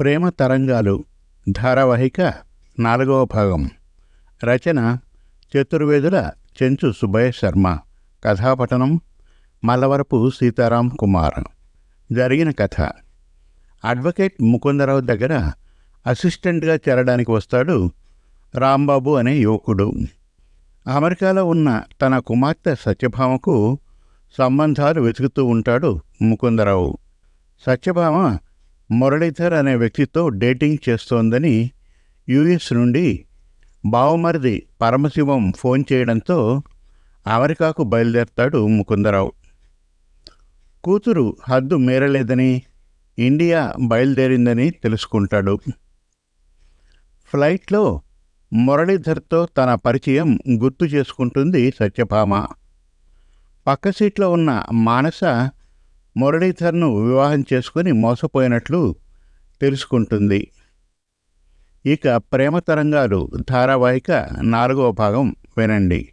ప్రేమ తరంగాలు ధారావాహిక నాలుగవ భాగం. రచన చతుర్వేదుల చెంచు సుభయ శర్మ. కథాపఠనం మల్లవరపు సీతారాం కుమార్. జరిగిన కథ. అడ్వకేట్ ముకుందరావు దగ్గర అసిస్టెంట్గా చేరడానికి వస్తాడు రాంబాబు అనే యువకుడు. అమెరికాలో ఉన్న తన కుమార్తె సత్యభామకు సంబంధాలు వెతుకుతూ ఉంటాడు ముకుందరావు. సత్యభామ మురళీధర్ అనే వ్యక్తితో డేటింగ్ చేస్తోందని యుఎస్ నుండి బావమరిది పరమశివం ఫోన్ చేయడంతో అమెరికాకు బయలుదేరతాడు ముకుందరావు. కూతురు హద్దు మేరలేదని ఇండియా బయలుదేరిందని తెలుసుకుంటాడు. ఫ్లైట్లో మురళీధర్తో తన పరిచయం గుర్తు చేసుకుంటుంది సత్యభామ. పక్క సీట్లో ఉన్న మానస మురళీధర్ను వివాహం చేసుకుని మోసపోయినట్లు తెలుసుకుంటుంది. ఇక ప్రేమ తరంగాలు ధారావాహిక నాలుగవ భాగం వినండి.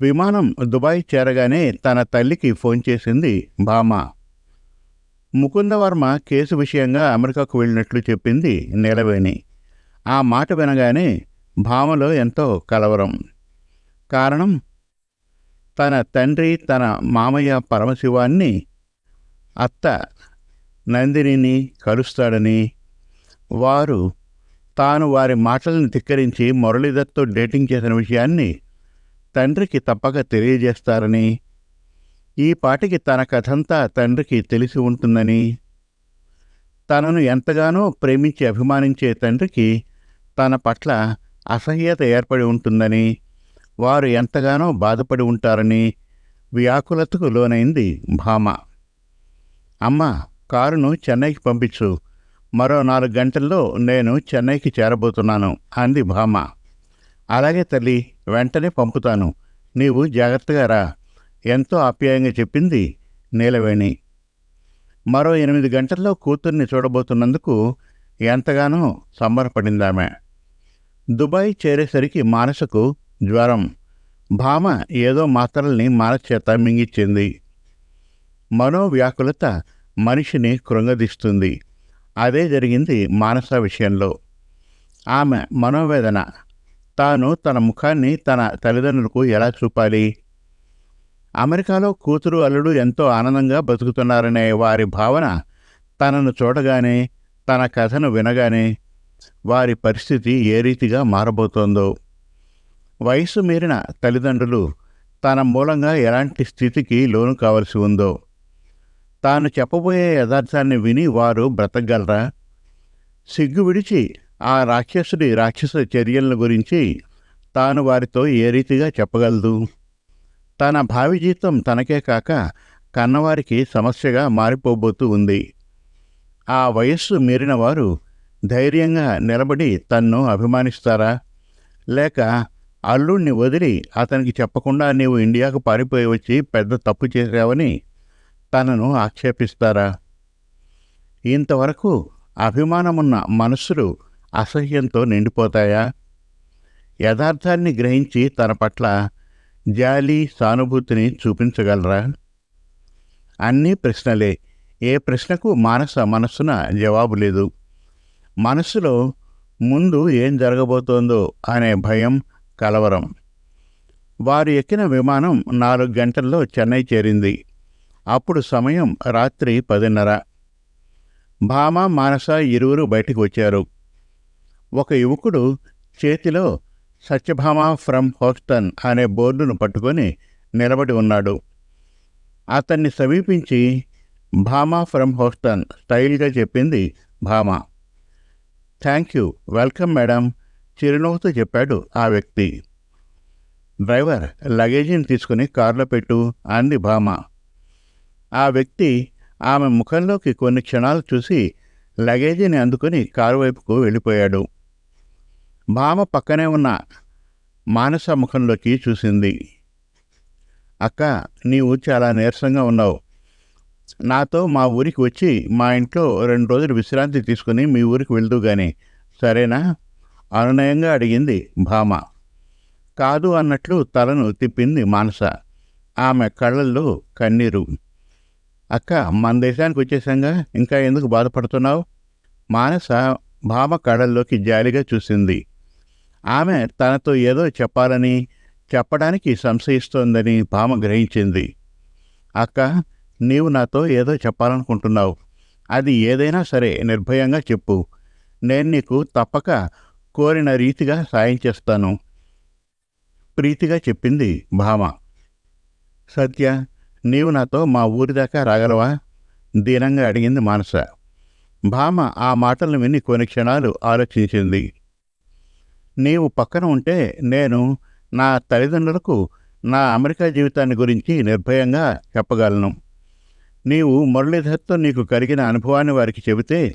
విమానం దుబాయ్ చేరగానే తన తల్లికి ఫోన్ చేసింది భామ. ముకుందవర్మ కేసు విషయంగా అమెరికాకు వెళ్ళినట్లు చెప్పింది నీలవేణి. ఆ మాట వినగానే భామలో ఎంతో కలవరం. కారణం తన తండ్రి తన మామయ్య పరమశివాన్ని అత్త నందినిని కలుస్తాడని వారు తాను వారి మాటలను ధిక్కరించి మురళీధర్తో డేటింగ్ చేసిన విషయాన్ని తండ్రికి తప్పక తెలియజేస్తారని ఈ పాటికి తన కథంతా తండ్రికి తెలిసి ఉంటుందని తనను ఎంతగానో ప్రేమించి అభిమానించే తండ్రికి తన పట్ల అసహ్యత ఏర్పడి ఉంటుందని వారు ఎంతగానో బాధపడి ఉంటారని వ్యాకులతకు లోనైంది భామ. అమ్మ కారును చెన్నైకి పంపించు. మరో నాలుగు గంటల్లో నేను చెన్నైకి చేరబోతున్నాను అంది భామ. అలాగే తల్లి వెంటనే పంపుతాను. నీవు జాగ్రత్తగా రా. ఎంతో ఆప్యాయంగా చెప్పింది నీలవేణి. మరో ఎనిమిది గంటల్లో కూతుర్ని చూడబోతున్నందుకు ఎంతగానో సంబరపడిందామె. దుబాయ్ చేరేసరికి మానసకు జ్వరం. భామ ఏదో మాత్రల్ని మారచేత మింగిచ్చింది. మనోవ్యాకులత మనిషిని కృంగదీస్తుంది. అదే జరిగింది మానస విషయంలో. ఆమె మనోవేదన. తాను తన ముఖాన్ని తన తల్లిదండ్రులకు ఎలా చూపాలి? అమెరికాలో కూతురు అల్లుడు ఎంతో ఆనందంగా బతుకుతున్నారనే వారి భావన తనను చూడగానే తన కథను వినగానే వారి పరిస్థితి ఏ రీతిగా మారబోతోందో. వయసు మీరిన తల్లిదండ్రులు తన మూలంగా ఎలాంటి స్థితికి లోను కావలసి ఉందో తాను చెప్పబోయే యథార్థాన్ని విని వారు బ్రతకగలరా? సిగ్గు విడిచి ఆ రాక్షసుడి రాక్షస చర్యలను గురించి తాను వారితో ఏ రీతిగా చెప్పగలదు? తన భావి జీతం తనకే కాక కన్నవారికి సమస్యగా మారిపోబోతూ ఉంది. ఆ వయస్సు మీరిన వారు ధైర్యంగా నిలబడి తన్ను అభిమానిస్తారా? లేక అల్లుణ్ణి వదిలి అతనికి చెప్పకుండా నీవు ఇండియాకు పారిపోయి వచ్చి పెద్ద తప్పు చేశావని తనను ఆక్షేపిస్తారా? ఇంతవరకు అభిమానమున్న మనస్సులు అసహ్యంతో నిండిపోతాయా? యథార్థాన్ని గ్రహించి తన పట్ల జాలి సానుభూతిని చూపించగలరా? అన్నీ ప్రశ్నలే. ఏ ప్రశ్నకు మానస మనస్సున జవాబు లేదు. మనస్సులో ముందు ఏం జరగబోతోందో అనే భయం కలవరం. వారు ఎక్కిన విమానం నాలుగు గంటల్లో చెన్నై చేరింది. అప్పుడు సమయం రాత్రి పదిన్నర. భామ మానస ఇరువురు బయటికి వచ్చారు. ఒక యువకుడు చేతిలో సత్యభామ ఫ్రమ్ హోస్టన్ అనే బోర్డును పట్టుకొని నిలబడి ఉన్నాడు. అతన్ని సమీపించి భామ ఫ్రమ్ హోస్టన్ స్టైల్గా చెప్పింది Bhama. Thank you welcome madam. చిరునవ్వుతో చెప్పాడు ఆ వ్యక్తి. డ్రైవర్ లగేజీని తీసుకుని కారులో పెట్టు అంది భామ. ఆ వ్యక్తి ఆమె ముఖంలోకి కొన్ని క్షణాలు చూసి లగేజీని అందుకుని కారు వైపుకు వెళ్ళిపోయాడు. భామ పక్కనే ఉన్న మానస ముఖంలోకి చూసింది. అక్క నీవు చాలా నీరసంగా ఉన్నావు. నాతో మా ఊరికి వచ్చి మా ఇంట్లో రెండు రోజులు విశ్రాంతి తీసుకుని మీ ఊరికి వెళ్దు గాని సరేనా? అనునయంగా అడిగింది భామ. కాదు అన్నట్లు తలను తిప్పింది మానస. ఆమె కళ్ళల్లో కన్నీరు. అక్క మన దేశానికి వచ్చేసాంగా. ఇంకా ఎందుకు బాధపడుతున్నావు? మానస భామ కడల్లోకి జాలిగా చూసింది. ఆమె తనతో ఏదో చెప్పాలని చెప్పడానికి సంశయిస్తోందని భామ గ్రహించింది. అక్క నీవు నాతో ఏదో చెప్పాలనుకుంటున్నావు. అది ఏదైనా సరే నిర్భయంగా చెప్పు. నేను నీకు తప్పక కోరిన రీతిగా సాయం చేస్తాను. ప్రీతిగా చెప్పింది భామ. సత్య నీవు నాతో మా ఊరి దాకా రాగలవా? దీనంగా అడిగింది మానస. భామ ఆ మాటలను విని కొన్ని క్షణాలు ఆలోచించింది. నీవు పక్కన ఉంటే నేను నా తల్లిదండ్రులకు నా అమెరికా జీవితాన్ని గురించి నిర్భయంగా చెప్పగలను. నీవు మురళీధర్తో నీకు కలిగిన అనుభవాన్ని వారికి చెబితే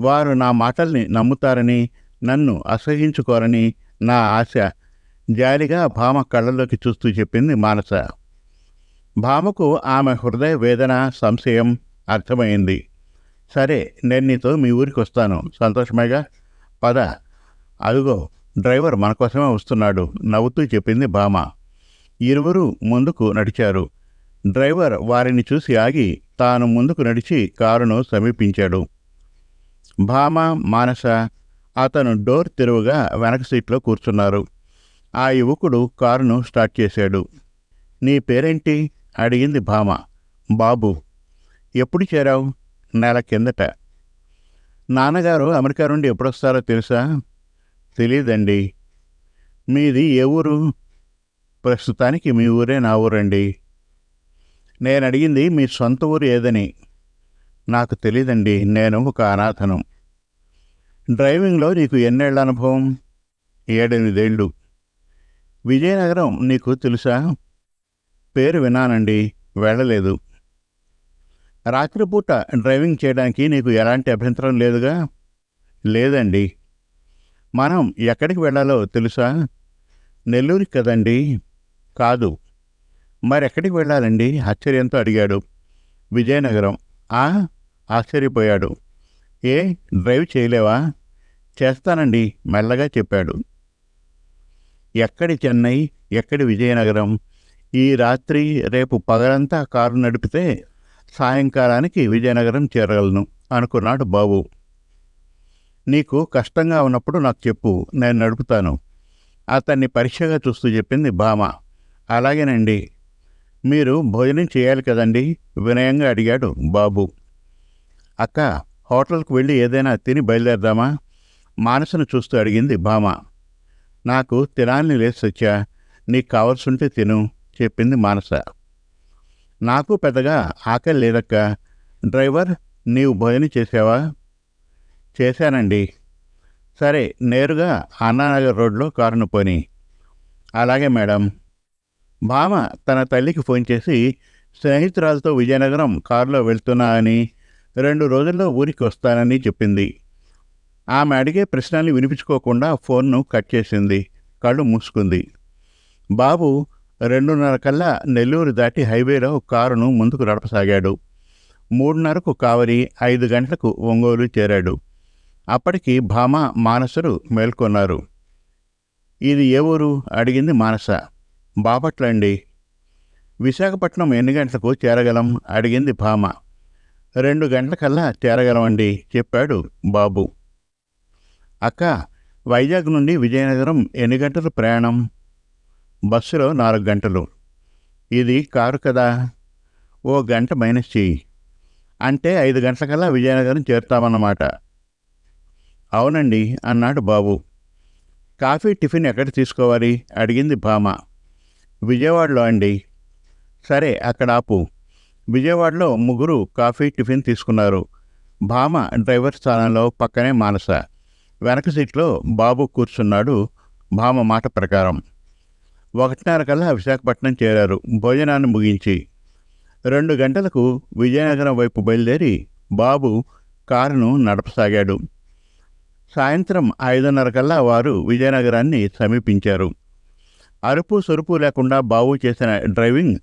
వారు నా మాటల్ని నమ్ముతారని నన్ను అసహించుకోరని నా ఆశ జాలిగా భామ కళ్ళలోకి చూస్తూ చెప్పింది మానస. భామకు ఆమె హృదయ వేదన సంశయం అర్థమైంది. సరే నేను నీతో మీ ఊరికి వస్తాను. సంతోషమేగా? పద. అదుగో డ్రైవర్ మన కోసమే వస్తున్నాడు నవ్వుతూ చెప్పింది భామ. ఇరువురు ముందుకు నడిచారు. డ్రైవర్ వారిని చూసి ఆగి తాను ముందుకు నడిచి కారును సమీపించాడు. భామ మానస అతను డోర్ తెరువుగా వెనక సీట్లో కూర్చున్నారు. ఆ యువకుడు కారును స్టార్ట్ చేశాడు. నీ పేరేంటి? అడిగింది భామ. బాబు. ఎప్పుడు చేరావు? నెల కిందట. నాన్నగారు అమెరికా నుండి ఎప్పుడొస్తారో తెలుసా? తెలియదండి మీది ఏ ఊరు? ప్రస్తుతానికి మీ ఊరే నా ఊరండి. నేను అడిగింది మీ సొంత ఊరు ఏదని. నాకు తెలియదండి నేను ఒక అనాథను. డ్రైవింగ్లో నీకు ఎన్నేళ్ళ అనుభవం? ఏడెనిమిదేళ్ళు. విజయనగరం నీకు తెలుసా? పేరు వినానండి వెళ్ళలేదు. రాత్రిపూట డ్రైవింగ్ చేయడానికి నీకు ఎలాంటి అభ్యంతరం లేదుగా? లేదండి. మనం ఎక్కడికి వెళ్ళాలో తెలుసా? నెల్లూరికి కదండి. కాదు. మరెక్కడికి వెళ్ళాలండి? ఆశ్చర్యంతో అడిగాడు. విజయనగరం. ఆ? ఆశ్చర్యపోయాడు. ఏ? డ్రైవ్ చేయలేవా? చేస్తానండి మెల్లగా చెప్పాడు. ఎక్కడి చెన్నై ఎక్కడి విజయనగరం? ఈ రాత్రి రేపు పగలంతా కారు నడిపితే సాయంకాలానికి విజయనగరం చేరగలను అనుకున్నాడు బాబు. నీకు కష్టంగా ఉన్నప్పుడు నాకు చెప్పు నేను నడుపుతాను. అతన్ని పరీక్షగా చూస్తూ చెప్పింది భామ. అలాగేనండి. మీరు భోజనం చేయాలి కదండి? వినయంగా అడిగాడు బాబు. అక్క హోటల్కి వెళ్ళి ఏదైనా తిని బయలుదేరదామా? మానసను చూస్తూ అడిగింది భామ. నాకు తినాలని లేదు సత్య. నీకు కావాల్సుంటే తిను చెప్పింది మానస. నాకు పెద్దగా ఆకలి లేదక్క. డ్రైవర్ నీవు భోజనం చేసావా? చేశానండి. సరే నేరుగా అన్నానగర్ రోడ్లో కారును పోని. అలాగే మేడం. భామ తన తల్లికి ఫోన్ చేసి స్నేహితురాలతో విజయనగరం కారులో వెళ్తున్నా అని రెండు రోజుల్లో ఊరికి వస్తానని చెప్పింది. ఆమె అడిగే ప్రశ్నల్ని వినిపించుకోకుండా ఫోన్ను కట్ చేసింది. కళ్ళు మూసుకుంది. బాబు రెండున్నర కల్లా నెల్లూరు దాటి హైవేలో కారును ముందుకు నడపసాగాడు. మూడున్నరకు కావలి ఐదు గంటలకు ఒంగోలు చేరాడు. అప్పటికి భామ మానసరు మేల్కొన్నారు. ఇది ఏ ఊరు? అడిగింది మానస. బాపట్లండి. విశాఖపట్నం ఎన్ని గంటలకు చేరగలం? అడిగింది భామ. రెండు గంటలకల్లా చేరగలమండి చెప్పాడు బాబు. అక్క వైజాగ్ నుండి విజయనగరం ఎన్ని గంటలు ప్రయాణం? బస్సులో నాలుగు గంటలు. ఇది కారు కదా? ఓ గంట మైనస్ చేయి అంటే ఐదు గంటలకల్లా విజయనగరం చేరుతామన్నమాట. అవునండి అన్నాడు బాబు. కాఫీ టిఫిన్ ఎక్కడ తీసుకోవాలి? అడిగింది భామ. విజయవాడలో అండి. సరే అక్కడ ఆపు. విజయవాడలో ముగ్గురు కాఫీ టిఫిన్ తీసుకున్నారు. భామ డ్రైవర్ స్థానంలో పక్కనే మానస. వెనక సీట్లో బాబు కూర్చున్నాడు భామ మాట ప్రకారం. ఒకటిన్నర కల్లా విశాఖపట్నం చేరారు. భోజనాన్ని ముగించి రెండు గంటలకు విజయనగరం వైపు బయలుదేరి బాబు కారును నడపసాగాడు. సాయంత్రం ఐదున్నర కల్లా వారు విజయనగరాన్ని సమీపించారు. అరుపు సొరుపు లేకుండా బాబు చేసిన డ్రైవింగ్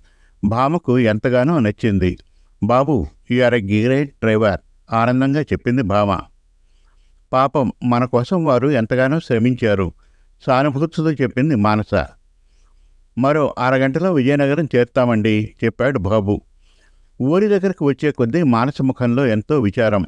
భామకు ఎంతగానో నచ్చింది. బాబు ఆర్ ఎ గ్రేట్ డ్రైవర్ ఆనందంగా చెప్పింది భామ. పాపం మన కోసం వారు ఎంతగానో శ్రమించారు. సానుభూతితో చెప్పింది మానస. మరో అరగంటలో విజయనగరం చేరుతామండి చెప్పాడు బాబు. ఊరి దగ్గరకు వచ్చే కొద్దీ మానస ముఖంలో ఎంతో విచారం.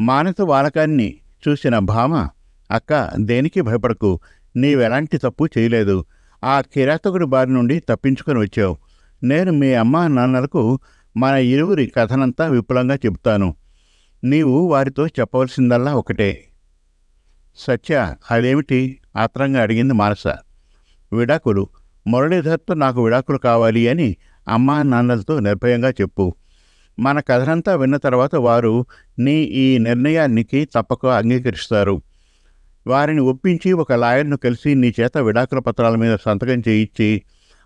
మానస వాలకాన్ని చూసిన భామ అక్క దేనికి భయపడకు? నీవెలాంటి తప్పు చేయలేదు. ఆ కిరాతకుడి బారి నుండి తప్పించుకొని వచ్చావు. నేను మీ అమ్మ నాన్నలకు మన ఇరువురి కథనంతా విపులంగా చెబుతాను. నీవు వారితో చెప్పవలసిందల్లా ఒకటే. సత్య అదేమిటి? ఆత్రంగా అడిగింది మానస. విడాకులు. మురళీధర్తో నాకు విడాకులు కావాలి అని అమ్మా నాన్నలతో నిర్భయంగా చెప్పు. మన కథనంతా విన్న తర్వాత వారు నీ ఈ నిర్ణయానికి తప్పక అంగీకరిస్తారు. వారిని ఒప్పించి ఒక లాయర్ను కలిసి నీ చేత విడాకుల పత్రాల మీద సంతకం చేయించి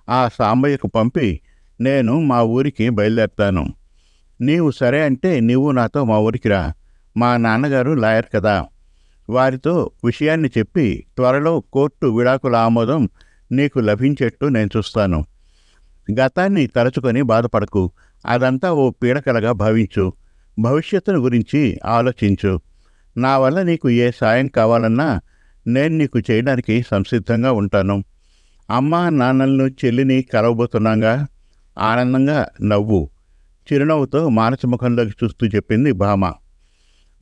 ఆ సాంబయ్యకు పంపి నేను మా ఊరికి బయలుదేరుతాను. నీవు సరే అంటే నీవు నాతో మా ఊరికి రా. మా నాన్నగారు లాయర్ కదా. వారితో విషయాన్ని చెప్పి త్వరలో కోర్టు విడాకుల ఆమోదం నీకు లభించేట్టు నేను చూస్తాను. గతాన్ని తలుచుకొని బాధపడకు. అదంతా ఓ పీడకలగా భావించు. భవిష్యత్తును గురించి ఆలోచించు. నా వల్ల నీకు ఏ సాయం కావాలన్నా నేను నీకు చేయడానికి సంసిద్ధంగా ఉంటాను. అమ్మ నాన్నలను చెల్లిని కలవబోతున్నాగా? ఆనందంగా నవ్వు. చిరునవ్వుతో మానస ముఖంలోకి చూస్తూ చెప్పింది భామ.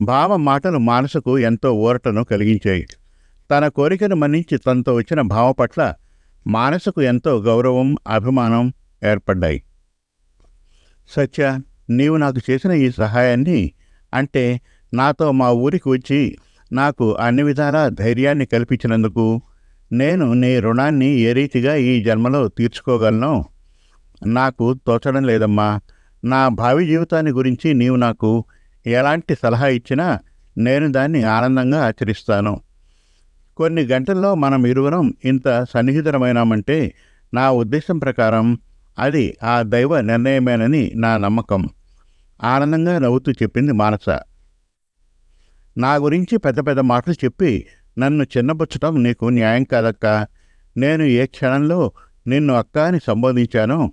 భామ మాటలు మానసకు ఎంతో ఊరటను కలిగించాయి. తన కోరికను మన్నించి తనతో వచ్చిన భావ పట్ల మానసకు ఎంతో గౌరవం అభిమానం ఏర్పడ్డాయి. సత్య నీవు నాకు చేసిన ఈ సహాయాన్ని అంటే నాతో మా ఊరికి వచ్చి నాకు అన్ని విధాలా ధైర్యాన్ని కల్పించినందుకు నేను నీ రుణాన్ని ఏ రీతిగా ఈ జన్మలో తీర్చుకోగలను? నాకు తోచడం లేదమ్మా. నా భావి జీవితాన్ని గురించి నీవు నాకు ఎలాంటి సలహా ఇచ్చినా నేను దాన్ని ఆనందంగా ఆచరిస్తాను. కొన్ని గంటల్లో మనం ఇరువురం ఇంత సన్నిహితమైనామంటే నా ఉద్దేశం ప్రకారం అది ఆ దైవ నిర్ణయమేనని నా నమ్మకం. ఆనందంగా నవ్వుతూ చెప్పింది మానస. నా గురించి పెద్ద పెద్ద మాటలు చెప్పి నన్ను చిన్నబుచ్చటం నీకు న్యాయం కాదక్క. నేను ఏ క్షణంలో నిన్ను అక్క అని సంబోధించానో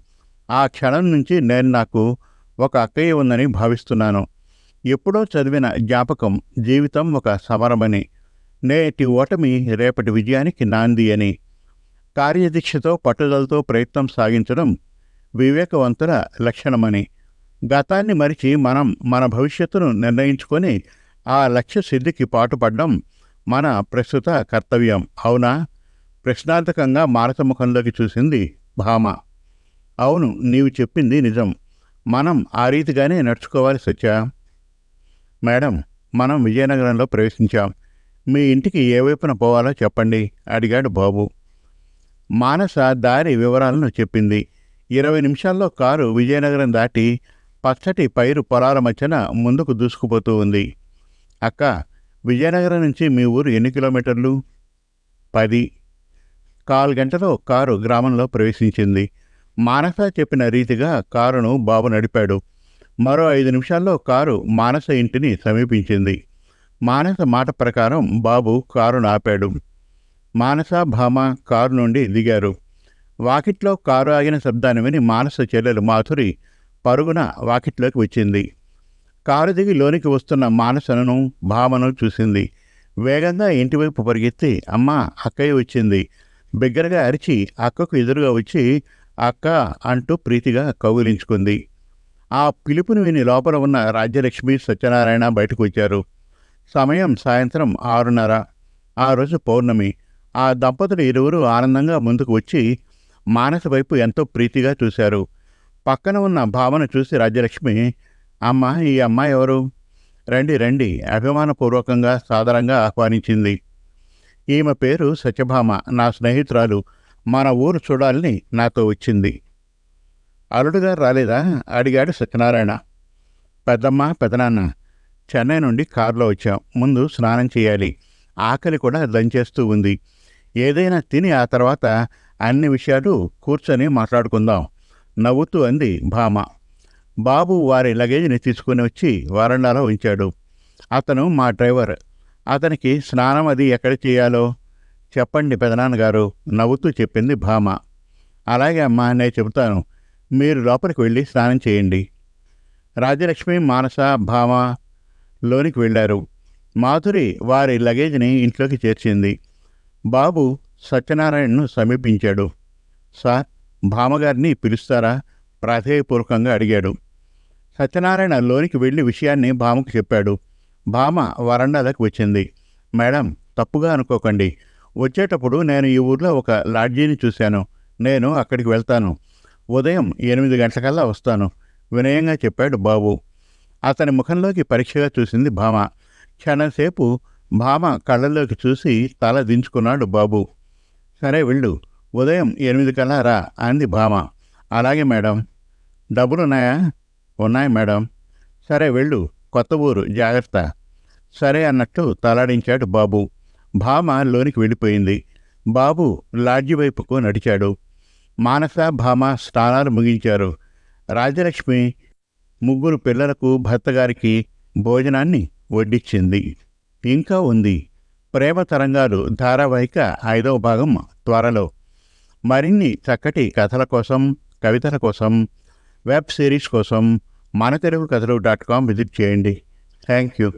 ఆ క్షణం నుంచి నేను నాకు ఒక అక్కయ్య ఉందని భావిస్తున్నాను. ఎప్పుడో చదివిన జ్ఞాపకం జీవితం ఒక సమరమని నేటి ఓటమి రేపటి విజయానికి నాంది అని. కార్యదీక్షతో పట్టుదలతో ప్రయత్నం సాగించడం వివేకవంతుల లక్షణమని. గతాన్ని మరిచి మనం మన భవిష్యత్తును నిర్ణయించుకొని ఆ లక్ష్య సిద్ధికి పాటుపడడం మన ప్రస్తుత కర్తవ్యం. అవునా? ప్రశ్నార్థకంగా మారతముఖంలోకి చూసింది భామ. అవును నీవు చెప్పింది నిజం. మనం ఆ రీతిగానే నడుచుకోవాలి సత్య. మేడం మనం విజయనగరంలో ప్రవేశించాం. మీ ఇంటికి ఏ వైపున పోవాలో చెప్పండి అడిగాడు బాబు. మానస దారి వివరాలను చెప్పింది. ఇరవై నిమిషాల్లో కారు విజయనగరం దాటి పచ్చటి పైరు పొలాల మధ్యన ముందుకు దూసుకుపోతూ ఉంది. అక్క విజయనగరం నుంచి మీ ఊరు ఎన్ని కిలోమీటర్లు? పది. కాలు గంటలో కారు గ్రామంలో ప్రవేశించింది. మానస చెప్పిన రీతిగా కారును బాబు నడిపాడు. మరో ఐదు నిమిషాల్లో కారు మానస ఇంటిని సమీపించింది. మానస మాట ప్రకారం బాబు కారును ఆపాడు. మానస భామ కారు నుండి దిగారు. వాకిట్లో కారు ఆగిన శబ్దాన్ని విని మానస చెల్లెలు మాధురి పరుగున వాకిట్లోకి వచ్చింది. కారు దిగి లోనికి వస్తున్న మానసను భామను చూసింది. వేగంగా ఇంటివైపు పరిగెత్తి అమ్మ అక్కయ్య వచ్చింది. బిగ్గరగా అరిచి అక్కకు ఎదురుగా వచ్చి అక్క అంటూ ప్రీతిగా కౌగిలించుకుంది. ఆ పిలుపుని విని లోపల ఉన్న రాజ్యలక్ష్మి సత్యనారాయణ బయటకు వచ్చారు. సమయం సాయంత్రం ఆరున్నర. ఆ రోజు పౌర్ణమి. ఆ దంపతులు ఇరువురు ఆనందంగా ముందుకు వచ్చి మానస వైపు ఎంతో ప్రీతిగా చూశారు. పక్కన ఉన్న భావన చూసి రాజ్యలక్ష్మి అమ్మ ఈ అమ్మాయి ఎవరు? రండి రండి అభిమానపూర్వకంగా సాదరంగా ఆహ్వానించింది. ఈమె పేరు సత్యభామ నా స్నేహితురాలు. మన ఊరు చూడాలని నాతో వచ్చింది. అల్లుడుగారు రాలేదా? అడిగాడు సత్యనారాయణ. పెద్దమ్మ పెదనాన్న చెన్నై నుండి కారులో వచ్చాం. ముందు స్నానం చేయాలి. ఆకలి కూడా దంచేస్తూ ఉంది. ఏదైనా తిని ఆ తర్వాత అన్ని విషయాలు కూర్చొని మాట్లాడుకుందాం నవ్వుతూ అంది భామ. బాబు వారి లగేజ్ని తీసుకుని వచ్చి వరండాలో ఉంచాడు. అతను మా డ్రైవర్. అతనికి స్నానం అది ఎక్కడ చేయాలో? చెప్పండి పెదనాన్నగారు నవ్వుతూ చెప్పింది భామ. అలాగే అమ్మా నేను చెబుతాను మీరు లోపలికి వెళ్ళి స్నానం చేయండి. రాజలక్ష్మి మానస భామ లోనికి వెళ్ళారు. మాధురి వారి లగేజ్ని ఇంట్లోకి చేర్చింది. బాబు సత్యనారాయణను సమీపించాడు. సార్ భామగారిని పిలుస్తారా? ప్రాధేయపూర్వకంగా అడిగాడు. సత్యనారాయణ లోనికి వెళ్ళి విషయాన్ని భామకు చెప్పాడు. భామ వరండాలకు వచ్చింది. మేడం తప్పుగా అనుకోకండి. వచ్చేటప్పుడు నేను ఈ ఊర్లో ఒక లాడ్జీని చూశాను. నేను అక్కడికి వెళ్తాను. ఉదయం ఎనిమిది గంటలకల్లా వస్తాను వినయంగా చెప్పాడు బాబు. అతని ముఖంలోకి పరీక్షగా చూసింది భామ. క్షణంసేపు భామ కళ్ళల్లోకి చూసి తల దించుకున్నాడు బాబు. సరే వెళ్ళు ఉదయం ఎనిమిది కల్లా రా అంది భామ. అలాగే మేడం. డబ్బులున్నాయా ఉన్నాయి మేడం. సరే వెళ్ళు కొత్త ఊరు జాగ్రత్త. సరే అన్నట్టు తలాడించాడు బాబు. భామ లోనికి వెళ్ళిపోయింది. బాబు లాడ్జి వైపుకు నడిచాడు. మానస భామ స్నానాలు ముగించారు. రాజలక్ష్మి ముగ్గురు పిల్లలకు భర్తగారికి భోజనాన్ని వడ్డించింది ఇంకా ఉంది. ప్రేమ తరంగాలు ధారావాహిక ఐదవ భాగం త్వరలో. మరిన్ని చక్కటి కథల కోసం కవితల కోసం వెబ్ సిరీస్ కోసం మన తెలుగు కథలు డాట్ కామ్ విజిట్ చేయండి. Thank you